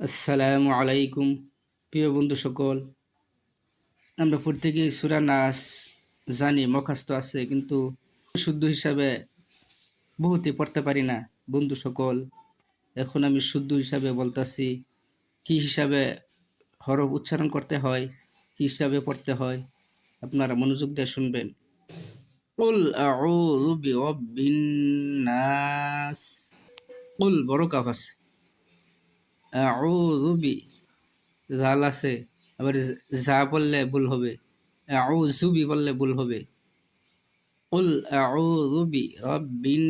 আসসালামু আলাইকুম, প্রিয় বন্ধু সকল। আমরা প্রত্যেকেই সুরা নাস জানি, মুখস্থ আছে, কিন্তু শুদ্ধ হিসাবে বহুতে পড়তে পারি না, বন্ধু সকল। এখন আমি শুদ্ধ হিসাবে বলতাছি, কি হিসাবে হরফ উচ্চারণ করতে হয়, কি হিসাবে পড়তে হয়, আপনারা মনোযোগ দিয়ে শুনবেন। কুল আউযু বিরাব্বিন নাস। কুল বড় কাফ আছে। আউযু বি, জাল আছে। আবার যা বললে ভুল হবে। আউযু বি বললে ভুল হবে। কুল আউযু বি রাব্বিন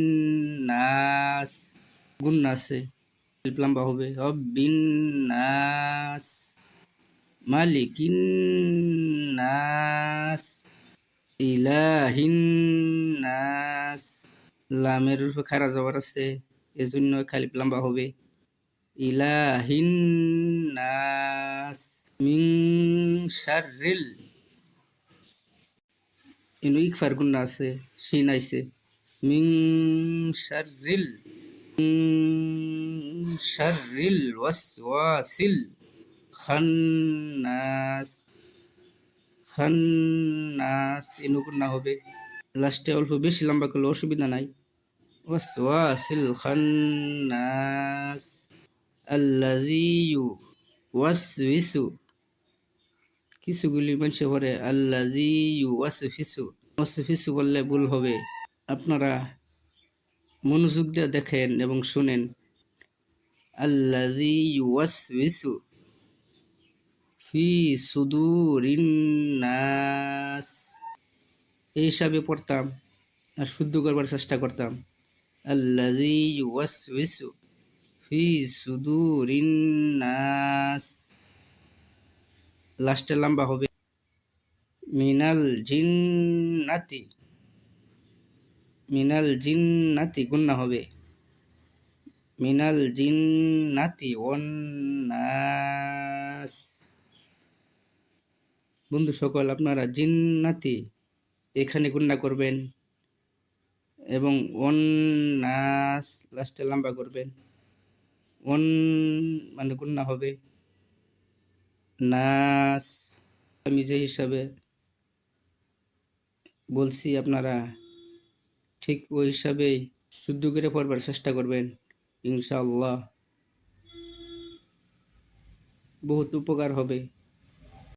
নাস। গুণ আছে। লম্বা হবে। রব্বিন নাস। মালিকিন নাস। ইলাহিন নাস। লামের উপর খারা জবর আছে। এজন্য খালি লম্বা হবে। ইলাহিন নাস মিন শাররিল। ইনু ইকফার গুণ আছে, শিন আইছে। মিন শাররিল। শাররিল ওয়াসওয়াসিল। খান্নাস। খান্নাস ইনু গুণ হবে। লাস্টে অল্প বেশি লম্বা করলে অসুবিধা নাই। ওয়াসওয়াসিল খান্নাস। আল্লাযী ইউওয়াসওয়িসু কিছুগুলি মানুষে পড়ে আল্লাযী ইউওয়াসওয়িসু ওয়াসওয়িসু বললে ভুল হবে। আপনারা মনোযোগ দিয়ে দেখেন এবং শুনেন। আল্লাযী ইউওয়াসওয়িসু ফি সুদুরিন নাস। এই হিসাবে পড়তাম আর শুদ্ধ করবার চেষ্টা করতাম। আল্লাযী ইউওয়াসওয়িসু ফি সুদুরিন নাস লাস্টে লম্বা হবে মিনাল জিন্নাতি। মিনাল জিন্নাতি গুন্না হবে মিনাল জিন্নাতি ওয়ান নাস বন্ধু সকল, আপনারা জিন্নাতি এখানে গুন্না করবেন এবং ওয়ান নাস লাস্টে লম্বা করবেন। ওয়ান মানে গুন্না হবে? নাস আমি যে হিসাবে বলছি আপনারা, ঠিক ওই হিসাবেই শুদ্ধ করে পড়বার চেষ্টা করবেন ইনশাল্লাহ বহুত উপকার হবে।